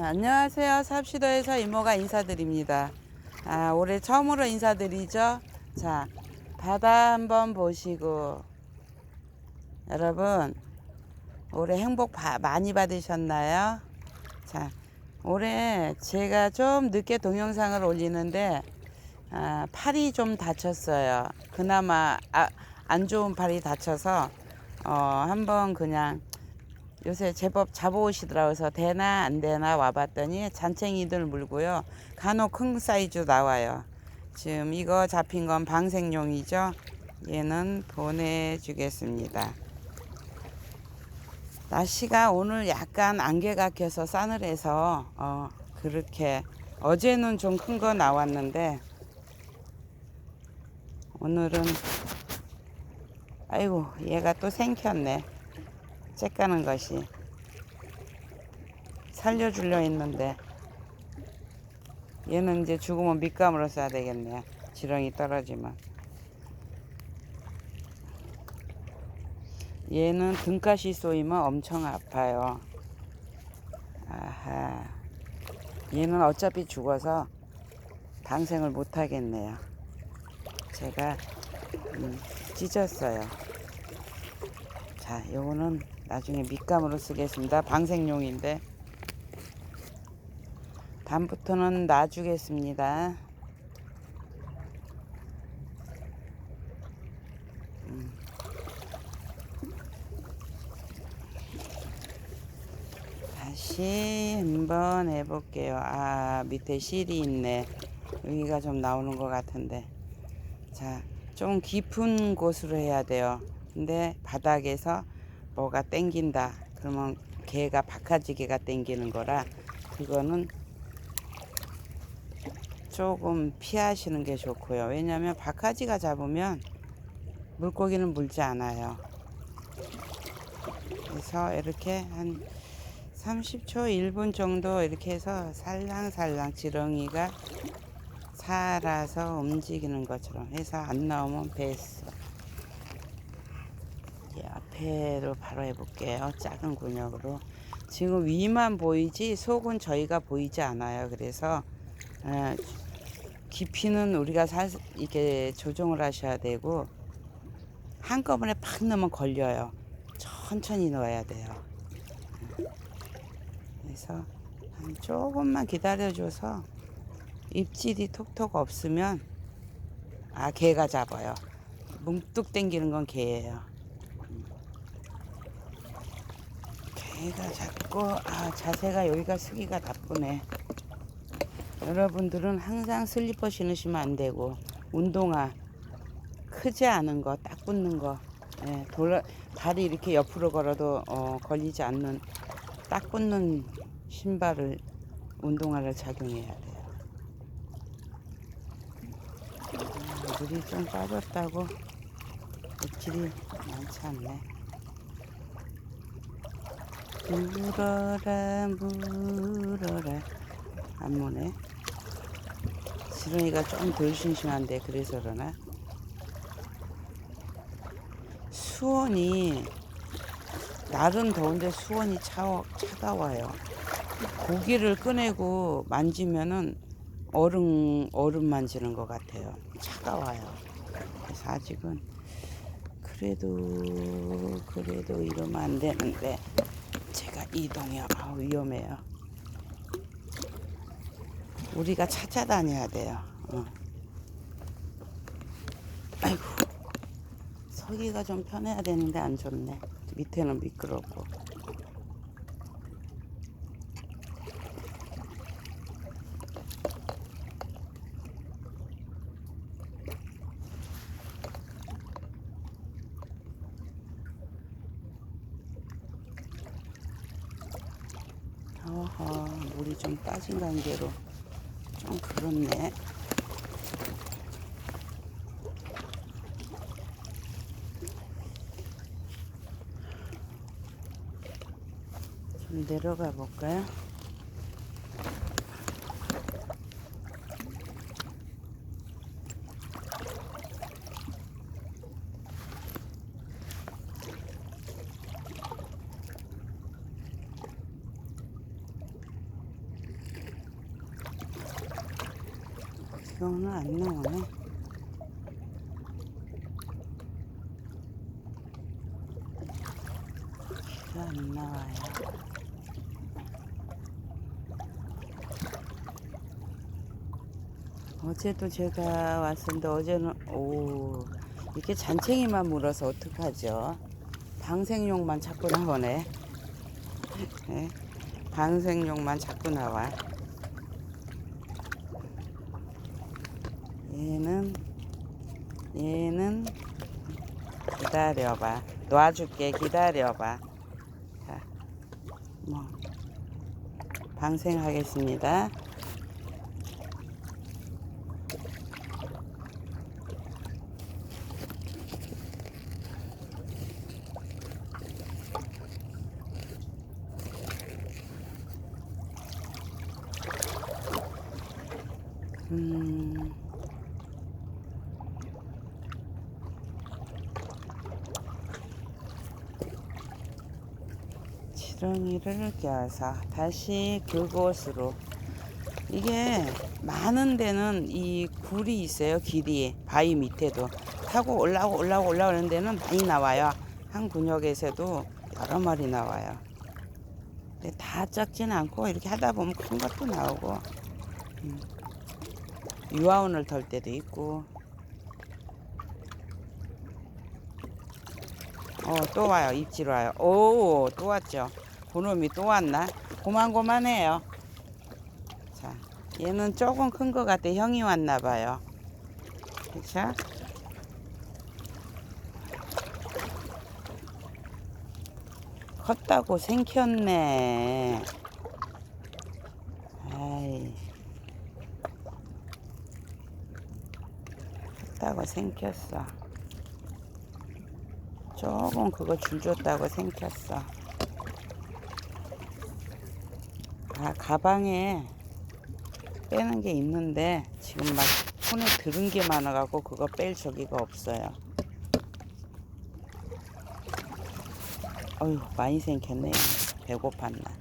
안녕하세요. 삽시도에서 이모가 인사드립니다. 아, 올해 처음으로 인사드리죠. 자, 바다 한번 보시고 여러분 올해 행복 바- 많이 받으셨나요? 자, 올해 제가 좀 늦게 동영상을 올리는데 아, 팔이 좀 다쳤어요. 그나마 아, 안 좋은 팔이 다쳐서 어, 한번 그냥 요새 제법 잡아오시더라고요. 그래서 되나 안 되나 와봤더니 잔챙이들 물고요. 간혹 큰 사이즈 나와요. 지금 이거 잡힌 건 방생용이죠. 얘는 보내주겠습니다. 날씨가 오늘 약간 안개가 껴서 싸늘해서 어, 그렇게 어제는 좀 큰 거 나왔는데 오늘은 아이고 얘가 또 생겼네. 째까는 것이 살려주려 했는데 얘는 이제 죽으면 밑감으로 써야 되겠네. 지렁이 떨어지면. 얘는 등가시 쏘이면 엄청 아파요. 아하. 얘는 어차피 죽어서 방생을 못 하겠네요. 제가 음, 찢었어요. 자 요거는 나중에 밑감으로 쓰겠습니다. 방생용인데. 다음부터는 놔주겠습니다. 음. 다시 한번 해볼게요. 아 밑에 실이 있네. 여기가 좀 나오는 것 같은데. 자 좀 깊은 곳으로 해야 돼요. 근데 바닥에서 뭐가 땡긴다. 그러면 개가 박하지개가 땡기는 거라 그거는 조금 피하시는 게 좋고요. 왜냐하면 박하지가 잡으면 물고기는 물지 않아요. 그래서 이렇게 한 30초 1분 정도 이렇게 해서 살랑살랑 지렁이가 살아서 움직이는 것처럼 해서 안 나오면 베스 앞에로 바로 해볼게요. 작은 근육으로. 지금 위만 보이지 속은 저희가 보이지 않아요. 그래서 어, 깊이는 우리가 살 이게 조정을 하셔야 되고 한꺼번에 팍 넣으면 걸려요. 천천히 넣어야 돼요. 그래서 한 조금만 기다려줘서 입질이 톡톡 없으면 아 개가 잡아요. 뭉뚝 당기는 건 개예요. 개가 잡고 아 자세가 여기가 쓰기가 나쁘네. 여러분들은 항상 슬리퍼 신으시면 안 되고 운동화 크지 않은 거 딱 붙는 거 예, 돌아, 발이 이렇게 옆으로 걸어도 어, 걸리지 않는 딱 붙는 신발을 운동화를 착용해야 돼요. 아, 물이 좀 빠졌다고 입질이 많지 않네. 물어라 물어라 안 무네. 지렁이가 좀덜 싱싱한데 그래서 그러나 수온이 날은 더운데 수온이 차, 차가워요. 고기를 꺼내고 만지면은 얼음 얼음 만지는 것 같아요. 차가워요. 그래서 아직은 그래도 그래도 이러면 안 되는데 이동이 아 위험해요. 우리가 찾아다녀야 돼요. 어. 아이고 서기가 좀 편해야 되는데 안 좋네. 밑에는 미끄럽고. 어허, 물이 좀 빠진 관계로 좀 그렇네. 좀 내려가 볼까요? 이거는 안 나오네. 이거 안 나와요. 어제도 제가 왔었는데 어제는 오 이렇게 잔챙이만 물어서 어떡하죠? 방생용만 자꾸 나오네. 네, 방생용만 자꾸 나와. 얘는 얘는 기다려봐. 놔줄게 기다려봐. 자, 뭐 방생하겠습니다. 음. 지렁이를 껴서 다시 그곳으로. 이게 많은 데는 이 굴이 있어요 길이. 바위 밑에도. 타고 올라오고 올라오고 올라오는 데는 많이 나와요. 한 군역에서도 여러 마리 나와요. 근데 다 작지는 않고 이렇게 하다 보면 큰 것도 나오고 음. 유아원을 털 때도 있고. 어 또 와요. 입질 와요. 오 또 왔죠 그놈이 또 왔나? 고만고만해요. 자 얘는 조금 큰 것 같아. 형이 왔나 봐요. 그쵸? 컸다고 생겼네. 아이. 컸다고 생겼어. 조금 그거 줄 줬다고 생겼어 아 가방에 빼는 게 있는데 지금 막 손에 들은 게 많아갖고 그거 뺄 저기가 없어요. 어휴 많이 생겼네요 배고팠나.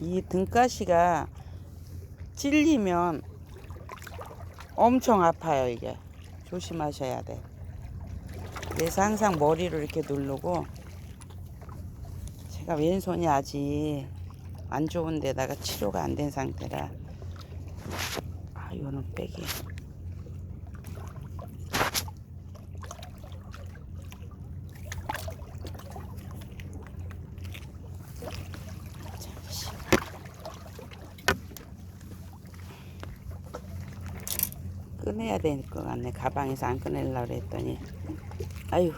이 등가시가 찔리면 엄청 아파요 이게 조심하셔야 돼. 그래서 항상 머리를 이렇게 누르고 제가 왼손이 아직 안 좋은 데다가 치료가 안 된 상태라 아 이거는 빼기 꺼내야 될 것 같네. 가방에서 안 꺼내려고 그랬더니. 아유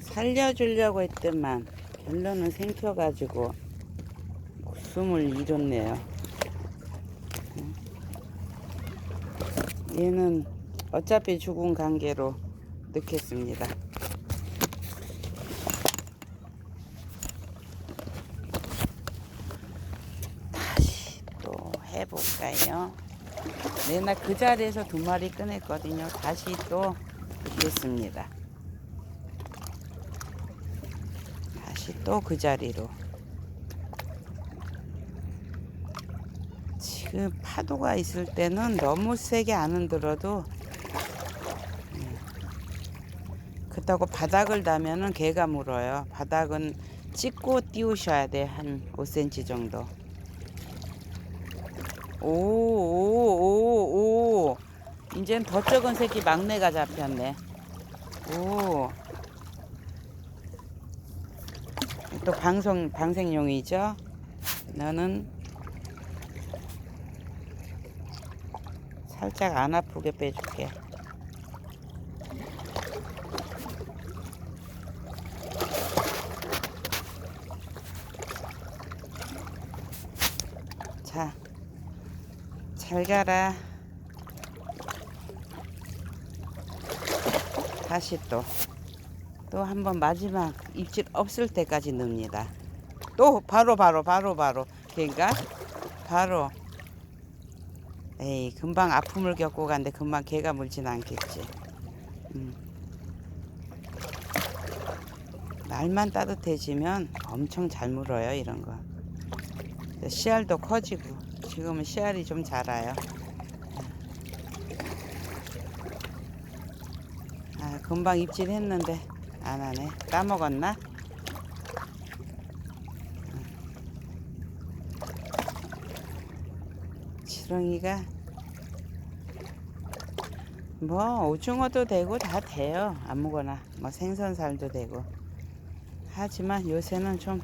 살려주려고 했더만 별로는 생겨가지고 숨을 잃었네요. 얘는 어차피 죽은 관계로 넣겠습니다. 다시 또 해볼까요? 내나 그 자리에서 두 마리 꺼냈거든요. 다시 또 넣겠습니다. 다시 또 그 자리로. 지금 파도가 있을 때는 너무 세게 안 흔들어도 예. 그렇다고 바닥을 닿으면은 개가 물어요. 바닥은 찍고 띄우셔야 돼. 한 5cm 정도. 오, 오, 오, 오. 이젠 더 적은 새끼 막내가 잡혔네. 오. 또 방송, 방생용이죠? 너는 살짝 안 아프게 빼줄게. 자, 잘 가라. 다시 또. 또 한 번 마지막 입질 없을 때까지 넣습니다. 또 바로 바로 바로 바로 걔가 바로 에이 금방 아픔을 겪고 간데 금방 개가 물진 않겠지. 음. 날만 따뜻해지면 엄청 잘 물어요 이런 거. 씨알도 커지고 지금은 씨알이 좀 자라요. 아 금방 입질했는데 안 하네. 까먹었나? 지렁이가 뭐 오징어도 되고 다 돼요. 아무거나 뭐 생선살도 되고. 하지만 요새는 좀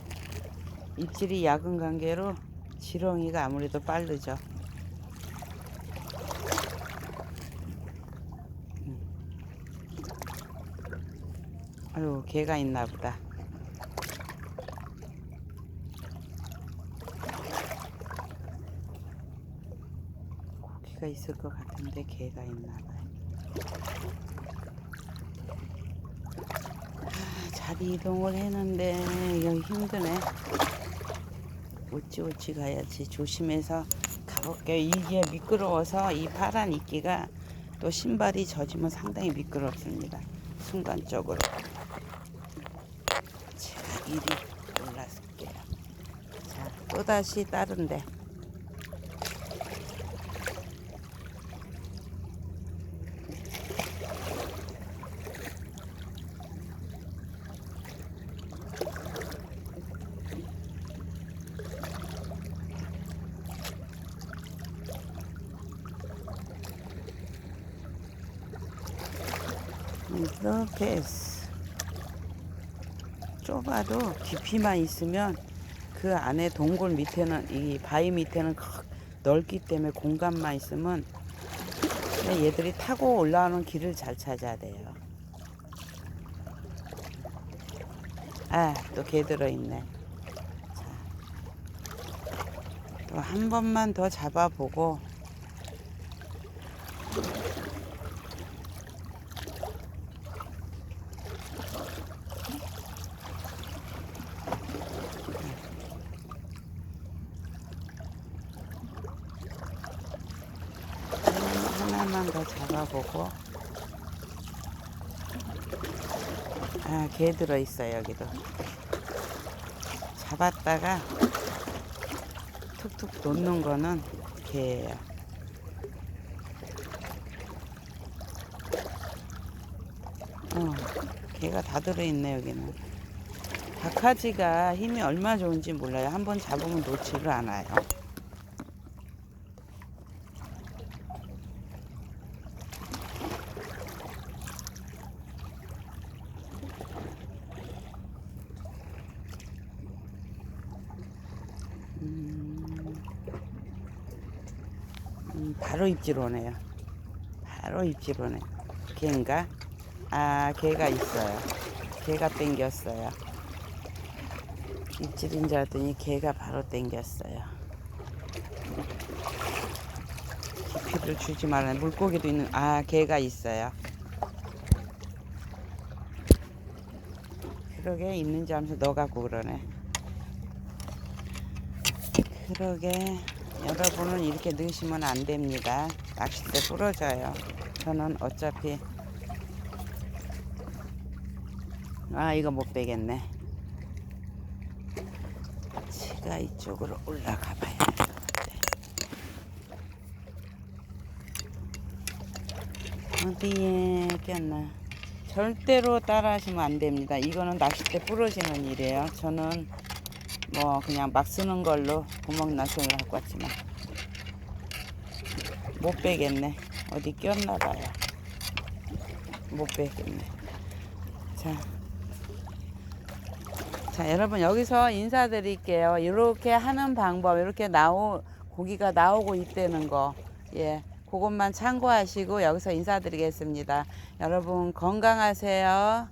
입질이 약은 관계로 지렁이가 아무래도 빠르죠. 음. 아유 개가 있나 보다 고기가 있을 것 같은데 개가 있나 봐요. 아, 자리 이동을 했는데 여기 힘드네. 어찌어찌 가야지. 조심해서 가볼게요 이게 미끄러워서 이 파란 이끼가 또 신발이 젖으면 상당히 미끄럽습니다. 순간적으로. 제가 이리 올라설게요. 자 또다시 다른데 이렇게 좁아도 깊이만 있으면 그 안에 동굴 밑에는 이 바위 밑에는 크- 넓기 때문에 공간만 있으면 얘들이 타고 올라오는 길을 잘 찾아야 돼요. 아, 또 개 들어있네. 또 한 번만 더 잡아보고 하나만 더 잡아보고. 아, 개 들어있어 여기도. 잡았다가 툭툭 놓는 거는 개예요. 어, 개가 다 들어있네 여기는. 박하지가 힘이 얼마나 좋은지 몰라요. 한번 잡으면 놓지를 않아요 음, 바로 입질 오네요. 바로 입질 오네. 개인가? 아, 개가 있어요. 개가 땡겼어요. 입질인 줄 알았더니 개가 바로 땡겼어요. 깊이를 주지 말라. 물고기도 있는, 아, 개가 있어요. 그러게 있는지 하면서 넣어갖고 그러네. 그러게 여러분은 이렇게 넣으시면 안 됩니다. 낚싯대 부러져요. 저는 어차피 아 이거 못 빼겠네. 제가 이쪽으로 올라가 봐야 어디에 꼈나? 절대로 따라 하시면 안 됩니다. 이거는 낚싯대 부러지는 일이에요. 저는 뭐 그냥 막 쓰는 걸로 구멍 나성을 갖고 왔지만. 못 빼겠네. 어디 꼈나 봐요. 못 빼겠네. 자, 자 여러분 여기서 인사드릴게요. 이렇게 하는 방법 이렇게 나오 고기가 나오고 있다는 거예. 그것만 참고하시고 여기서 인사드리겠습니다. 여러분 건강하세요.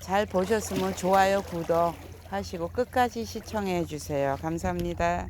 잘 보셨으면 좋아요 구독 하시고 끝까지 시청해 주세요. 감사합니다.